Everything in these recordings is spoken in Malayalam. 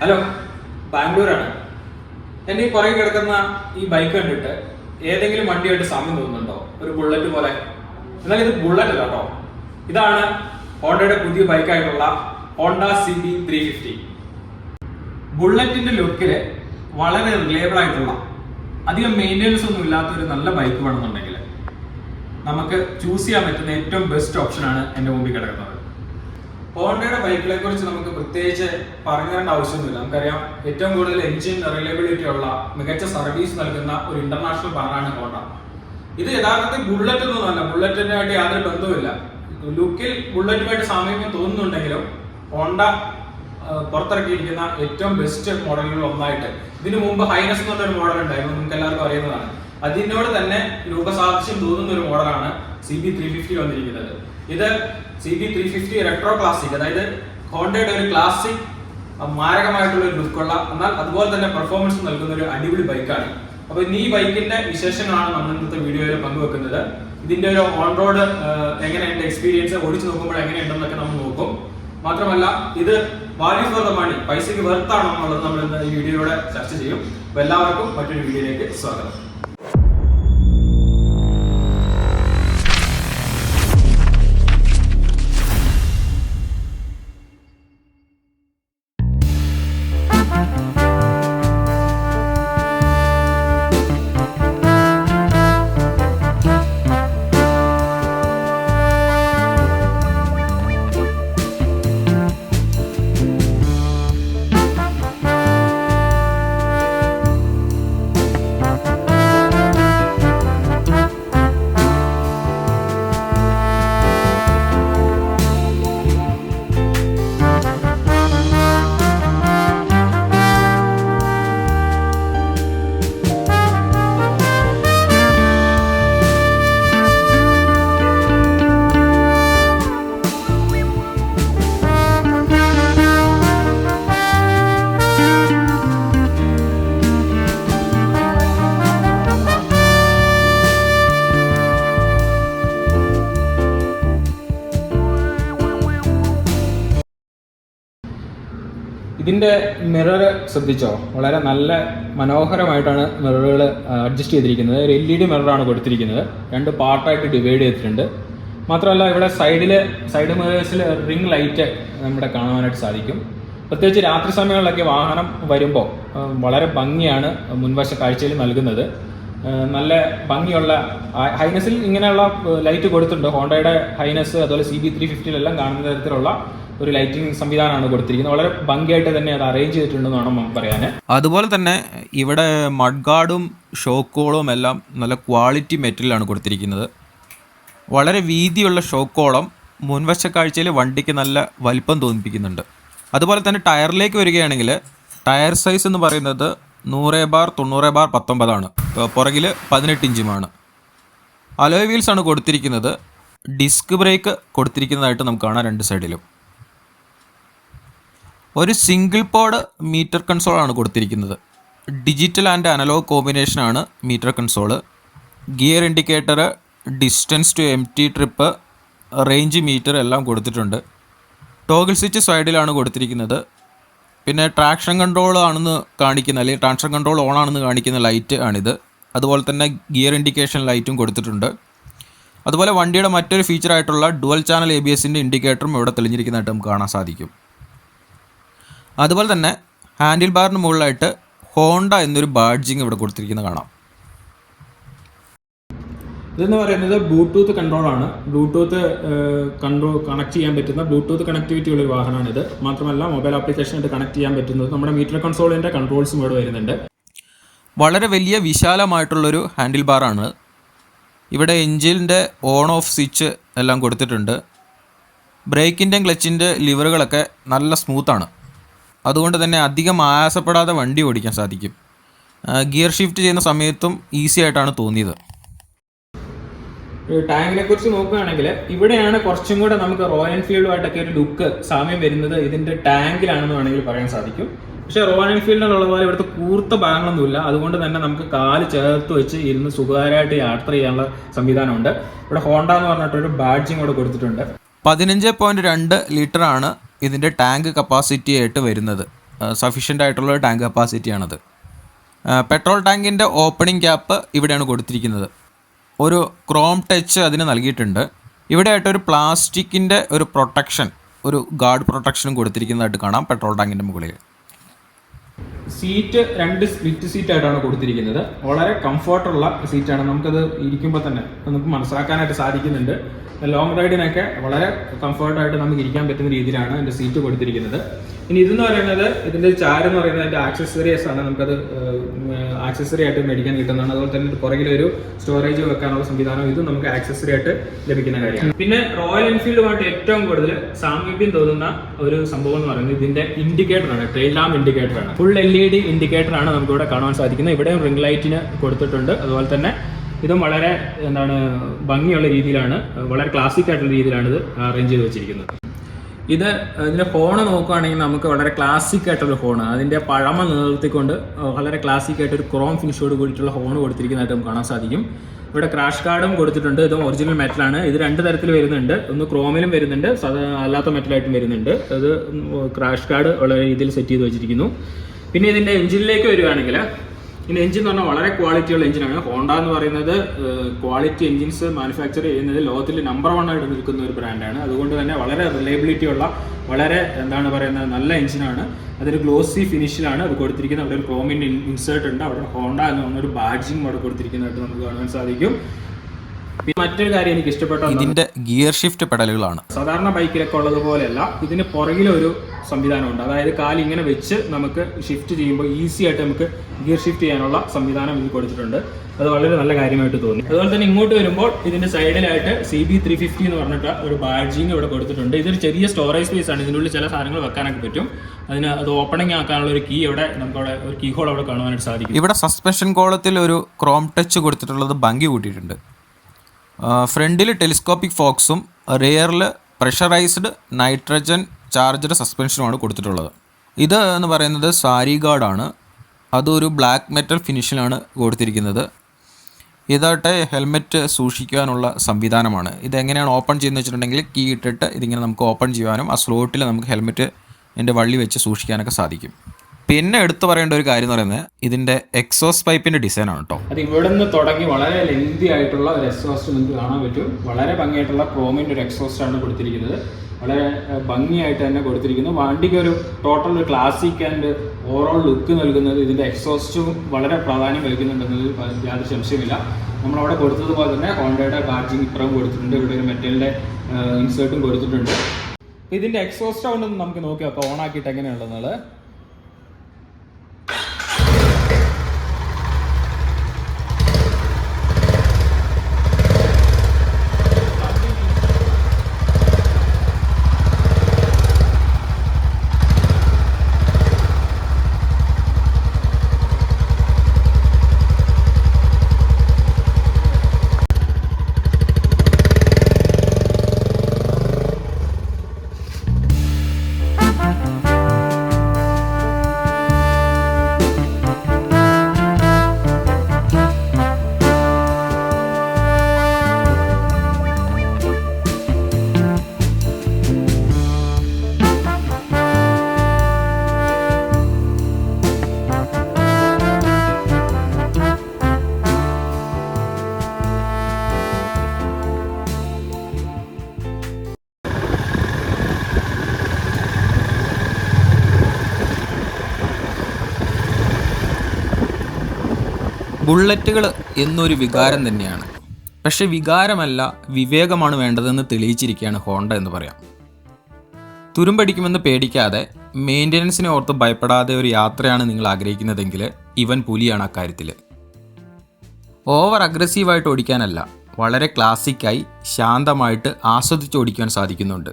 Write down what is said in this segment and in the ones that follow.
ഹലോ ബാംഗ്ലൂരാണ്. എന്നെ ഈ പുറകെ കിടക്കുന്ന ഈ ബൈക്ക് കണ്ടിട്ട് ഏതെങ്കിലും വണ്ടിയായിട്ട് സാമ്യം തോന്നുന്നുണ്ടോ? ഒരു ബുള്ളറ്റ് പോലെ. എന്നാൽ ഇത് ബുള്ളറ്റ് അല്ല കേട്ടോ. ഇതാണ് ഹോണ്ടയുടെ പുതിയ ബൈക്കായിട്ടുള്ള Honda C B three fifty ബുള്ളറ്റിന്റെ ലുക്കിൽ വളരെ റിലയബിൾ ആയിട്ടുള്ള അധികം മെയിന്റെനൻസ് ഒന്നും ഇല്ലാത്ത ഒരു നല്ല ബൈക്ക് വേണമെന്നുണ്ടെങ്കിൽ നമുക്ക് ചൂസ് ചെയ്യാൻ പറ്റുന്ന ഏറ്റവും ബെസ്റ്റ് ഓപ്ഷനാണ് എന്റെ മുമ്പിൽ കിടക്കുന്നത്. ഹോണ്ടയുടെ ബൈക്കുകളെ കുറിച്ച് നമുക്ക് പ്രത്യേകിച്ച് പറഞ്ഞു തരേണ്ട ആവശ്യമൊന്നുമില്ല. നമുക്കറിയാം ഏറ്റവും കൂടുതൽ എഞ്ചിൻ റിലയബിലിറ്റി ഉള്ള മികച്ച സർവീസ് നൽകുന്ന ഒരു ഇന്റർനാഷണൽ ബ്രാൻഡാണ് ഹോണ്ട. ഇത് യഥാർത്ഥത്തിൽ ബുള്ളറ്റ് ഒന്നുമല്ല ബുള്ളറ്റിനായിട്ട് യാതൊരു ബന്ധവുമില്ല. ലുക്കിൽ ബുള്ളറ്റുമായിട്ട് സാമീപ്യം തോന്നുന്നുണ്ടെങ്കിലും ഹോണ്ട പുറത്തിറക്കിയിരിക്കുന്ന ഏറ്റവും ബെസ്റ്റ് മോഡലുകളിൽ ഒന്നായിട്ട്. ഇതിനു മുമ്പ് ഹൈനസ് എന്ന് പറഞ്ഞൊരു മോഡൽ ഉണ്ടായിരുന്നു. നമുക്ക് എല്ലാവർക്കും അറിയുന്നതാണ്. അതിനോട് തന്നെ രൂപസാദൃശ്യം തോന്നുന്ന ഒരു മോഡലാണ് സി ബി ത്രീ ഫിഫ്റ്റി വന്നിരിക്കുന്നത്. ഇത് C B three fifty retro classic അതായത് ഹോണ്ടയുടെ ഒരു ക്ലാസിക് മാരകമായിട്ടുള്ള ഒരു ലുക്കുള്ള എന്നാൽ അതുപോലെ തന്നെ പെർഫോമൻസ് നൽകുന്ന ഒരു അടിപൊളി ബൈക്കാണ് അപ്പൊ ഇന്ന് ഈ ബൈക്കിന്റെ വിശേഷങ്ങളാണ് നമ്മൾ ഇന്നത്തെ വീഡിയോയിൽ പങ്കുവെക്കുന്നത്. ഇതിന്റെ ഒരു ഓൺ റോഡ് എങ്ങനെയുണ്ട് എക്സ്പീരിയൻസ് ഓടിച്ചു നോക്കുമ്പോൾ എങ്ങനെയുണ്ടെന്നൊക്കെ നമ്മൾ നോക്കും. മാത്രമല്ല ഇത് വാല്യൂ ഫോർ ദ മണി പൈസക്ക് വെർത്താണോ എന്നുള്ളത് നമ്മൾ ഇന്ന് ഈ വീഡിയോയുടെ ചർച്ച ചെയ്യും. അപ്പൊ എല്ലാവർക്കും മറ്റൊരു വീഡിയോയിലേക്ക് സ്വാഗതം. ഇതിന്റെ മിറർ ശ്രദ്ധിച്ചോ? വളരെ നല്ല മനോഹരമായിട്ടാണ് മിററുകൾ അഡ്ജസ്റ്റ് ചെയ്തിരിക്കുന്നത്. ഒരു എൽ ഇ ഡി മിററാണ് കൊടുത്തിരിക്കുന്നത്. രണ്ട് പാർട്ടായിട്ട് ഡിവൈഡ് ചെയ്തിട്ടുണ്ട്. മാത്രമല്ല ഇവിടെ സൈഡിൽ സൈഡ് മിറേഴ്സിൽ റിംഗ് ലൈറ്റ് നമ്മുടെ കാണുവാനായിട്ട് സാധിക്കും. പ്രത്യേകിച്ച് രാത്രി സമയങ്ങളിലൊക്കെ വാഹനം വരുമ്പോൾ വളരെ ഭംഗിയാണ് മുൻവശ കാഴ്ചയിൽ നൽകുന്നത്. നല്ല ഭംഗിയുള്ള ഹൈനസിൽ ഇങ്ങനെയുള്ള ലൈറ്റ് കൊടുത്തിട്ടുണ്ട്. ഹോണ്ടയുടെ ഹൈനസ് അതുപോലെ സി ബി ത്രീ ഫിഫ്റ്റിയിലെല്ലാം കാണുന്ന തരത്തിലുള്ള ഒരു ലൈറ്റിംഗ് സംവിധാനമാണ് കൊടുത്തിരിക്കുന്നത്. വളരെ ഭംഗിയായിട്ട് തന്നെ അത് അറേഞ്ച് ചെയ്തിട്ടുണ്ടെന്ന് വേണം പറയാൻ അതുപോലെ തന്നെ ഇവിടെ മഡ്ഗാർഡും ഷോക്കോളും എല്ലാം നല്ല ക്വാളിറ്റി മെറ്റീരിയലാണ് കൊടുത്തിരിക്കുന്നത്. വളരെ വീതിയുള്ള ഷോക്കോളം മുൻവശ കാഴ്ചയിൽ വണ്ടിക്ക് നല്ല വലിപ്പം തോന്നിപ്പിക്കുന്നുണ്ട്. അതുപോലെ തന്നെ ടയറിലേക്ക് വരികയാണെങ്കിൽ ടയർ സൈസ് എന്ന് പറയുന്നത് നൂറ് ബാർ തൊണ്ണൂറ് ബാർ പത്തൊമ്പതാണ് പുറകിൽ പതിനെട്ട് ഇഞ്ചുമാണ് അലോയ് വീൽസ് ആണ് കൊടുത്തിരിക്കുന്നത്. ഡിസ്ക് ബ്രേക്ക് കൊടുത്തിരിക്കുന്നതായിട്ട് നമുക്ക് കാണാം രണ്ട് സൈഡിലും ഒരു സിംഗിൾ പോഡ് മീറ്റർ കൺസോൾ ആണ് കൊടുത്തിരിക്കുന്നത്. ഡിജിറ്റൽ ആൻഡ് അനലോഗ് കോമ്പിനേഷനാണ് meter console gear indicator distance to empty trip range meter എല്ലാം കൊടുത്തിട്ടുണ്ട്. ടോഗിൾ സ്വിച്ച് സൈഡിലാണ് കൊടുത്തിരിക്കുന്നത്. പിന്നെ ട്രാക്ഷൻ കൺട്രോൾ ആണെന്ന് കാണിക്കുന്ന അല്ലെങ്കിൽ ട്രാക്ഷൻ കൺട്രോൾ ഓൺ ആണെന്ന് കാണിക്കുന്ന ലൈറ്റ് ആണിത്. അതുപോലെ തന്നെ ഗിയർ ഇൻഡിക്കേഷൻ ലൈറ്റും കൊടുത്തിട്ടുണ്ട്. അതുപോലെ വണ്ടിയുടെ മറ്റൊരു ഫീച്ചറായിട്ടുള്ള ഡുവൽ ചാനൽ എ ബി എസിന്റെ ഇൻഡിക്കേറ്ററും ഇവിടെ തെളിഞ്ഞിരിക്കുന്നതായിട്ട് നമുക്ക് കാണാൻ സാധിക്കും. അതുപോലെ തന്നെ ഹാൻഡിൽ ബാറിന് മുകളിലായിട്ട് ഹോണ്ട എന്നൊരു ബാഡ്ജിങ് ഇവിടെ കൊടുത്തിരിക്കുന്നത് കാണാം. ഇതെന്ന് പറയുന്നത് ബ്ലൂടൂത്ത് കൺട്രോൾ ആണ്. ബ്ലൂടൂത്ത് കൺട്രോൾ കണക്ട് ചെയ്യാൻ പറ്റുന്ന ബ്ലൂടൂത്ത് കണക്ടിവിറ്റി ഉള്ള ഒരു വാഹനമാണ് ഇത്. മാത്രമല്ല മൊബൈൽ ആപ്ലിക്കേഷനായിട്ട് കണക്ട് ചെയ്യാൻ പറ്റുന്നത് നമ്മുടെ മീറ്റർ കൺസോളിന്റെ കൺട്രോൾസും ഇവിടെ വരുന്നുണ്ട്. വളരെ വലിയ വിശാലമായിട്ടുള്ളൊരു ഹാൻഡിൽ ബാറാണ് ഇവിടെ എഞ്ചിന്റെ ഓൺ ഓഫ് സ്വിച്ച് എല്ലാം കൊടുത്തിട്ടുണ്ട്. ബ്രേക്കിന്റെയും ക്ലച്ചിന്റെ ലിവറുകളൊക്കെ നല്ല സ്മൂത്താണ് അതുകൊണ്ട് തന്നെ അധികം ആയാസപ്പെടാതെ വണ്ടി ഓടിക്കാൻ സാധിക്കും. ഗിയർ ഷിഫ്റ്റ് ചെയ്യുന്ന സമയത്തും ഈസി ആയിട്ടാണ് തോന്നിയത്. ടാങ്കിനെ കുറിച്ച് നോക്കുകയാണെങ്കിൽ ഇവിടെയാണ് കുറച്ചും കൂടെ നമുക്ക് റോയൽ എൻഫീൽഡുമായിട്ടൊക്കെ ഒരു ലുക്ക് സാമ്യം വരുന്നത് ഇതിന്റെ ടാങ്കിലാണെന്ന് വേണമെങ്കിൽ പറയാൻ സാധിക്കും. പക്ഷേ റോയൽ എൻഫീൽഡിലുള്ള പോലെ ഇവിടുത്തെ കൂർത്ത ഭാഗങ്ങളൊന്നുമില്ല. അതുകൊണ്ട് തന്നെ നമുക്ക് കാൽ ചേർത്ത് വെച്ച് ഇരുന്ന് സുഖകരമായിട്ട് യാത്ര ചെയ്യാനുള്ള സംവിധാനമുണ്ട്. ഇവിടെ ഹോണ്ട എന്ന് പറഞ്ഞിട്ടൊരു ബാഡ്ജിങ് കൂടെ കൊടുത്തിട്ടുണ്ട്. പതിനഞ്ച് പോയിന്റ് രണ്ട് ലിറ്ററാണ് ഇതിന്റെ ടാങ്ക് കപ്പാസിറ്റി ആയിട്ട് വരുന്നത് സഫീഷ്യന്റ് ആയിട്ടുള്ള ടാങ്ക് കപ്പാസിറ്റിയാണത്. പെട്രോൾ ടാങ്കിന്റെ ഓപ്പണിംഗ് ക്യാപ്പ് ഇവിടെയാണ് കൊടുത്തിരിക്കുന്നത്. ഒരു ക്രോം ടച്ച് അതിന് നൽകിയിട്ടുണ്ട്. ഇവിടെ ആയിട്ട് ഒരു പ്ലാസ്റ്റിക്കിന്റെ ഒരു പ്രൊട്ടക്ഷൻ ഒരു ഗാർഡ് പ്രൊട്ടക്ഷനും കൊടുത്തിരിക്കുന്നതായിട്ട് കാണാം പെട്രോൾ ടാങ്കിന്റെ മുകളിൽ. സീറ്റ് രണ്ട് സ്പ്ലിറ്റ് സീറ്റ് ആയിട്ടാണ് കൊടുത്തിരിക്കുന്നത്. വളരെ കംഫർട്ടുള്ള സീറ്റാണ് നമുക്കത് ഇരിക്കുമ്പോൾ തന്നെ നമുക്ക് മനസ്സിലാക്കാനായിട്ട് സാധിക്കുന്നുണ്ട്. ലോങ് റൈഡിനൊക്കെ വളരെ കംഫർട്ടായിട്ട് നമുക്ക് ഇരിക്കാൻ പറ്റുന്ന രീതിയിലാണ് എന്റെ സീറ്റ് കൊടുത്തിരിക്കുന്നത്. ഇനി ഇതെന്ന് പറയുന്നത് ഇതിന്റെ ചാര് എന്ന് പറയുന്നത് അതിന്റെ ആക്സസറീസ് ആണ്. നമുക്കത് ആക്സസറി ആയിട്ട് മേടിക്കാൻ കിട്ടുന്നതാണ്. അതുപോലെ തന്നെ പുറകിലൊരു സ്റ്റോറേജ് വെക്കാനുള്ള സംവിധാനം ഇത് നമുക്ക് ആക്സസറി ആയിട്ട് ലഭിക്കുന്ന കാര്യമാണ്. പിന്നെ റോയൽ എൻഫീൽഡുമായിട്ട് ഏറ്റവും കൂടുതൽ സാമീപ്യം തോന്നുന്ന ഒരു സംഭവം എന്ന് പറയുന്നത് ഇതിന്റെ ഇൻഡിക്കേറ്ററാണ് trail lamp ഇൻഡിക്കേറ്ററാണ് full L E D indicator ആണ് നമുക്ക് ഇവിടെ കാണാൻ സാധിക്കുന്നത്. ഇവിടെ റിംഗ് ലൈറ്റിന് കൊടുത്തിട്ടുണ്ട്. അതുപോലെ തന്നെ ഇതും വളരെ എന്താണ് ഭംഗിയുള്ള രീതിയിലാണ് വളരെ ക്ലാസിക് ആയിട്ടുള്ള രീതിയിലാണ് ഇത് അറേഞ്ച് ചെയ്ത് വെച്ചിരിക്കുന്നത്. ഇത് ഇതിന്റെ ഫോൺ നോക്കുകയാണെങ്കിൽ നമുക്ക് വളരെ ക്ലാസിക് ആയിട്ടുള്ള ഫോൺ അതിന്റെ പഴമ നിലനിർത്തിക്കൊണ്ട് വളരെ ക്ലാസിക് ആയിട്ട് ഒരു ക്രോം ഫിനിഷോട് കൂടിയിട്ടുള്ള ഫോൺ കൊടുത്തിരിക്കുന്നതായിട്ട് നമുക്ക് കാണാൻ സാധിക്കും. ഇവിടെ ക്രാഷ് കാർഡും കൊടുത്തിട്ടുണ്ട്. ഇതും ഒറിജിനൽ മെറ്റലാണ് ഇത് രണ്ട് തരത്തിൽ വരുന്നുണ്ട്. ഒന്ന് ക്രോമിലും വരുന്നുണ്ട്. അല്ലാത്ത മെറ്റലായിട്ടും വരുന്നുണ്ട്. അത് ക്രാഷ് കാർഡ് വളരെ രീതിയിൽ സെറ്റ് ചെയ്ത് വെച്ചിരിക്കുന്നു. പിന്നെ ഇതിന്റെ എഞ്ചിനിലേക്ക് വരികയാണെങ്കിൽ ഇതിന്റെ എഞ്ചിൻ എന്ന് പറഞ്ഞാൽ വളരെ ക്വാളിറ്റിയുള്ള എഞ്ചിനാണ് ഹോണ്ട എന്ന് പറയുന്നത് ക്വാളിറ്റി എഞ്ചിൻസ് മാനുഫാക്ചർ ചെയ്യുന്നത് ലോകത്തിൽ നമ്പർ വൺ ആയിട്ട് നിൽക്കുന്ന ഒരു ബ്രാൻഡാണ് അതുകൊണ്ട് തന്നെ വളരെ റിലയബിലിറ്റി ഉള്ള വളരെ എന്താണ് പറയുന്നത് നല്ല എഞ്ചിനാണ് അതൊരു ഗ്ലോസി ഫിനിഷിലാണ് അത് കൊടുത്തിരിക്കുന്നത്. അവിടെ ഒരു ക്രോമിന്റെ ഇൻസേർട്ട് ഉണ്ട്. അവിടെ ഹോണ്ട എന്ന് പറഞ്ഞൊരു ബാഡ്ജിങ് അവിടെ കൊടുത്തിരിക്കുന്നതായിട്ട് നമുക്ക് കാണാൻ സാധിക്കും. മറ്റൊരു കാര്യം എനിക്ക് ഇഷ്ടപ്പെട്ട? ഇതിന്റെ ഗിയർ ഷിഫ്റ്റ് പെഡലുകളാണ്. സാധാരണ ബൈക്കിലൊക്കെ ഉള്ളതുപോലെയല്ല ഇതിന് പുറകിലൊരു സംവിധാനമുണ്ട്. അതായത് കാൽ ഇങ്ങനെ വെച്ച് നമുക്ക് ഷിഫ്റ്റ് ചെയ്യുമ്പോൾ ഈസി ആയിട്ട് നമുക്ക് ഗിയർ ഷിഫ്റ്റ് ചെയ്യാനുള്ള സംവിധാനം ഇതിൽ കൊടുത്തിട്ടുണ്ട്. അത് വളരെ നല്ല കാര്യമായിട്ട് തോന്നി. അതുപോലെ തന്നെ ഇങ്ങോട്ട് വരുമ്പോൾ ഇതിന്റെ സൈഡിലായിട്ട് സി ബി ത്രീ ഫിഫ്റ്റി എന്ന് പറഞ്ഞിട്ട് ഒരു ബാഡ്ജിങ് ഇവിടെ കൊടുത്തിട്ടുണ്ട്. ഇതൊരു ചെറിയ സ്റ്റോറേജ് സ്പേസ് ആണ്. ഇതിനുള്ളിൽ ചില സാധനങ്ങൾ വെക്കാനൊക്കെ പറ്റും. അതിന് അത് ഓപ്പണിംഗ് ആക്കാനുള്ള ഒരു കീ ഇവിടെ നമുക്ക് അവിടെ ഒരു കീ ഹോൾ അവിടെ കാണുവാനായിട്ട് സാധിക്കും. ഇവിടെ സസ്പെൻഷൻ കോളത്തിൽ ഒരു ക്രോം ടച്ച് കൊടുത്തിട്ടുള്ളത് ഭംഗി കൂട്ടിയിട്ടുണ്ട്. ഫ്രണ്ടിൽ ടെലിസ്കോപ്പിക് ഫോക്സും റിയറിൽ പ്രഷറൈസ്ഡ് നൈട്രജൻ ചാർജഡ് സസ്പെൻഷനുമാണ് കൊടുത്തിട്ടുള്ളത്. ഇത് എന്ന് പറയുന്നത് സാരി ഗാർഡാണ്. അതൊരു ബ്ലാക്ക് മെറ്റൽ ഫിനിഷിലാണ് കൊടുത്തിരിക്കുന്നത്. ഇതായിട്ട് ഹെൽമെറ്റ് സൂക്ഷിക്കാനുള്ള സംവിധാനമാണ്. ഇതെങ്ങനെയാണ് ഓപ്പൺ ചെയ്യുന്നത് വെച്ചിട്ടുണ്ടെങ്കിൽ കീ ഇട്ടിട്ട് ഇതിങ്ങനെ നമുക്ക് ഓപ്പൺ ചെയ്യാനും ആ സ്ലോട്ടിൽ നമുക്ക് ഹെൽമെറ്റ് എന്റെ വള്ളി വെച്ച് സൂക്ഷിക്കാനൊക്കെ സാധിക്കും. പിന്നെ എടുത്തു പറയേണ്ട ഒരു കാര്യം എന്ന് പറയുന്നത് ഇതിന്റെ എക്സോസ് പൈപ്പിന്റെ ഡിസൈൻ ആണ് കേട്ടോ. അത് ഇവിടെ നിന്ന് തുടങ്ങി വളരെ ലെങ്തി ആയിട്ടുള്ള ഒരു എക്സോസ്റ്റ് നിങ്ങൾക്ക് കാണാൻ പറ്റും. വളരെ ഭംഗിയായിട്ടുള്ള ക്രോമിന്റെ ഒരു എക്സോസ്റ്റ് ആണ് കൊടുത്തിരിക്കുന്നത്. വളരെ ഭംഗിയായിട്ട് തന്നെ കൊടുത്തിരിക്കുന്നു. വണ്ടിക്ക് ഒരു ടോട്ടൽ ഒരു ക്ലാസിക് ആൻഡ് ഓവറോൾ ലുക്ക് നൽകുന്നത് ഇതിന്റെ എക്സോസ്റ്റും വളരെ പ്രാധാന്യം വഹിക്കുന്നുണ്ടെന്നതിൽ യാതൊരു സംശയമില്ല നമ്മളവിടെ കൊടുത്തതുപോലെ തന്നെ ഹോണ്ടയുടെ ബാറ്റിംഗ് ഇപ്പുറം കൊടുത്തിട്ടുണ്ട്. ഇവിടെ ഒരു മെറ്റലിന്റെ ഇൻസേർട്ടും കൊടുത്തിട്ടുണ്ട്. ഇതിന്റെ എക്സോസ്റ്റ് സൗണ്ട് നമുക്ക് നോക്കി അപ്പോൾ ഓൺ ആക്കിയിട്ട് എങ്ങനെയുണ്ടെന്നുള്ളത് ബുള്ളറ്റുകൾ എന്നൊരു വികാരം തന്നെയാണ്. പക്ഷെ വികാരമല്ല വിവേകമാണ് വേണ്ടതെന്ന് തെളിയിച്ചിരിക്കുകയാണ് ഹോണ്ട എന്ന് പറയാം. തുരുമ്പടിക്കുമെന്ന് പേടിക്കാതെ മെയിന്റനൻസിനെ ഓർത്ത് ഭയപ്പെടാതെ ഒരു യാത്രയാണ് നിങ്ങൾ ആഗ്രഹിക്കുന്നതെങ്കിൽ ഇവൻ പുലിയാണ് അക്കാര്യത്തിൽ ഓവർ അഗ്രസീവായിട്ട് ഓടിക്കാനല്ല വളരെ ക്ലാസിക്കായി ശാന്തമായിട്ട് ആസ്വദിച്ച് ഓടിക്കാൻ സാധിക്കുന്നുണ്ട്.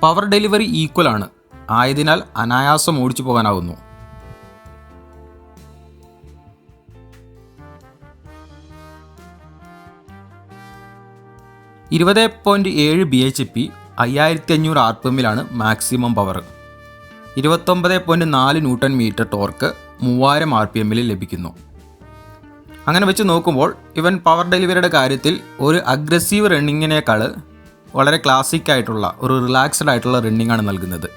പവർ ഡെലിവറി ഈക്വൽ ആണ്. ആയതിനാൽ അനായാസം ഓടിച്ചു പോകാനാവുന്നു. ഇരുപത് പോയിന്റ് ഏഴ് ബി എച്ച് പി അയ്യായിരത്തി അഞ്ഞൂറ് ആർ പി എമ്മിലാണ് മാക്സിമം പവർ ഇരുപത്തൊമ്പത് പോയിന്റ് നാല് ന്യൂട്ടൺ മീറ്റർ ടോർക്ക് മൂവായിരം ആർ പി എമ്മിൽ ലഭിക്കുന്നു. അങ്ങനെ വെച്ച് നോക്കുമ്പോൾ ഇവൻ പവർ ഡെലിവറിയുടെ കാര്യത്തിൽ ഒരു അഗ്രസീവ് റണ്ണിങ്ങിനേക്കാൾ വളരെ ക്ലാസിക് ആയിട്ടുള്ള ഒരു റിലാക്സ്ഡ് ആയിട്ടുള്ള റണ്ണിംഗ് ആണ് നൽകുന്നത്.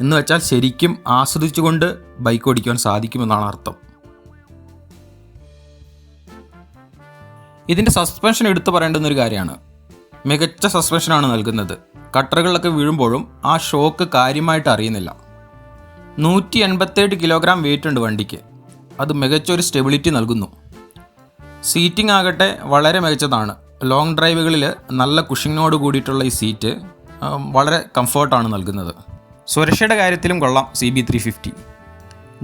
എന്ന് വെച്ചാൽ ശരിക്കും ആസ്വദിച്ചുകൊണ്ട് ബൈക്ക് ഓടിക്കുവാൻ സാധിക്കുമെന്നാണ് അർത്ഥം. ഇതിന്റെ സസ്പെൻഷൻ എടുത്തു പറയേണ്ടുന്ന ഒരു കാര്യമാണ്. മികച്ച സസ്പെൻഷനാണ് നൽകുന്നത്. കട്ടറുകളിലൊക്കെ വീഴുമ്പോഴും ആ ഷോക്ക് കാര്യമായിട്ട് അറിയുന്നില്ല. നൂറ്റി എൺപത്തേഴ് കിലോഗ്രാം വെയിറ്റ് ഉണ്ട് വണ്ടിക്ക്. അത് മികച്ചൊരു സ്റ്റെബിലിറ്റി നൽകുന്നു. സീറ്റിംഗ് ആകട്ടെ വളരെ മികച്ചതാണ്. ലോങ് ഡ്രൈവുകളിൽ നല്ല കുഷിങ്ങിനോട് കൂടിയിട്ടുള്ള ഈ സീറ്റ് വളരെ കംഫർട്ടാണ് നൽകുന്നത്. സുരക്ഷയുടെ കാര്യത്തിലും കൊള്ളാം C B three fifty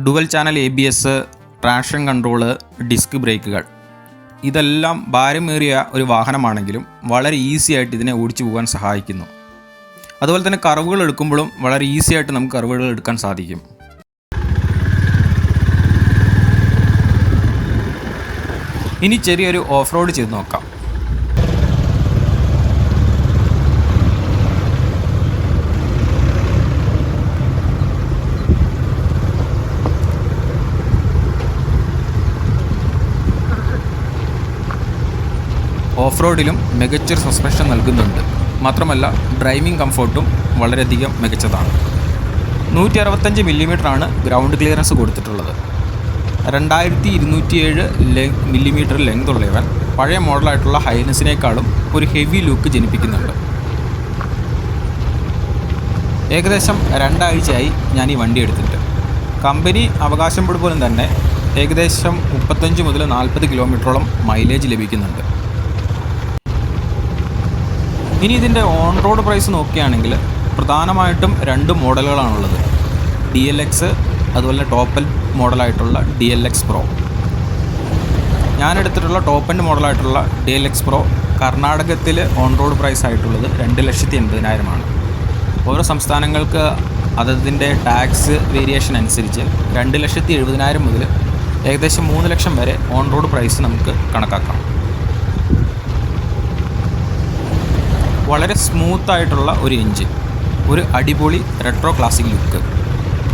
dual channel A B S traction control disc ബ്രേക്കുകൾ ഇതെല്ലാം ഭാരമേറിയ ഒരു വാഹനമാണെങ്കിലും വളരെ ഈസി ആയിട്ട് ഇതിനെ ഓടിച്ചു പോകാൻ സഹായിക്കുന്നു. അതുപോലെ തന്നെ കറവുകൾ എടുക്കുമ്പോഴും വളരെ ഈസി ആയിട്ട് നമുക്ക് കറവുകൾ എടുക്കാൻ സാധിക്കും. ഇനി ചെറിയൊരു ഓഫ് റോഡ് ചെയ്ത് നോക്കാം. ഓഫ് റോഡിലും മികച്ചൊരു സസ്പെൻഷൻ നൽകുന്നുണ്ട്. മാത്രമല്ല ഡ്രൈവിംഗ് കംഫോർട്ടും വളരെയധികം മികച്ചതാണ്. നൂറ്റി അറുപത്തഞ്ച് മില്ലിമീറ്ററാണ് ഗ്രൗണ്ട് ക്ലിയറൻസ് കൊടുത്തിട്ടുള്ളത്. രണ്ടായിരത്തി ഇരുന്നൂറ്റിയേഴ് ലെ മില്ലിമീറ്റർ ലെങ്ത് ഉള്ളവൻ പഴയ മോഡലായിട്ടുള്ള ഹൈനസിനേക്കാളും ഒരു ഹെവി ലുക്ക് ജനിപ്പിക്കുന്നുണ്ട്. ഏകദേശം രണ്ടാഴ്ചയായി ഞാൻ ഈ വണ്ടി എടുത്തിട്ട്. കമ്പനി അവകാശപ്പെടുമ്പോലും തന്നെ ഏകദേശം മുപ്പത്തഞ്ച് മുതൽ നാൽപ്പത് കിലോമീറ്ററോളം മൈലേജ് ലഭിക്കുന്നുണ്ട്. ഇനി ഇതിന്റെ ഓൺ റോഡ് പ്രൈസ് നോക്കുകയാണെങ്കിൽ പ്രധാനമായിട്ടും രണ്ട് മോഡലുകളാണുള്ളത്. ഡി എൽ എക്സ് അതുപോലെ ടോപ്പൽ മോഡലായിട്ടുള്ള ഡി എൽ എക്സ് പ്രോ ഞാനെടുത്തിട്ടുള്ള ടോപ്പ് എൻഡ് മോഡലായിട്ടുള്ള ഡി എൽ എക്സ് പ്രോ കർണാടകത്തിൽ ഓൺ റോഡ് പ്രൈസ് ആയിട്ടുള്ളത് രണ്ട് ലക്ഷത്തി എൺപതിനായിരമാണ് ഓരോ സംസ്ഥാനങ്ങൾക്ക് അതതിന്റെ ടാക്സ് വേരിയേഷൻ അനുസരിച്ച് രണ്ട് ലക്ഷത്തി എഴുപതിനായിരം മുതൽ ഏകദേശം മൂന്ന് ലക്ഷം വരെ ഓൺ റോഡ് പ്രൈസ് നമുക്ക് കണക്കാക്കാം. വളരെ സ്മൂത്ത് ആയിട്ടുള്ള ഒരു എഞ്ചിൻ ഒരു അടിപൊളി retro classic look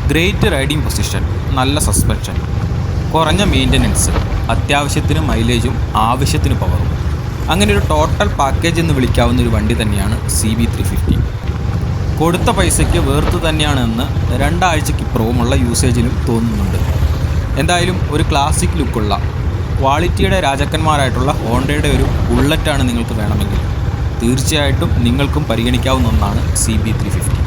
great riding position നല്ല സസ്പെൻഷൻ കുറഞ്ഞ മെയിന്റനൻസ് അത്യാവശ്യത്തിന് മൈലേജും ആവശ്യത്തിന് പവറും അങ്ങനെ ഒരു ടോട്ടൽ പാക്കേജ് എന്ന് വിളിക്കാവുന്ന ഒരു വണ്ടി തന്നെയാണ് സി ബി ത്രീ ഫിഫ്റ്റി കൊടുത്ത പൈസയ്ക്ക് വേർത്ത് തന്നെയാണെന്ന് രണ്ടാഴ്ചയ്ക്ക് ഇപ്പുറവുമുള്ള യൂസേജിലും തോന്നുന്നുണ്ട്. എന്തായാലും ഒരു ക്ലാസിക് ലുക്കുള്ള ക്വാളിറ്റിയുടെ രാജാക്കന്മാരായിട്ടുള്ള ഹോണ്ടയുടെ ഒരു ബുള്ളറ്റാണ് നിങ്ങൾക്ക് വേണമെങ്കിൽ തീർച്ചയായിട്ടും നിങ്ങൾക്കും പരിഗണിക്കാവുന്ന ഒന്നാണ് സി ബി ത്രീ ഫിഫ്റ്റി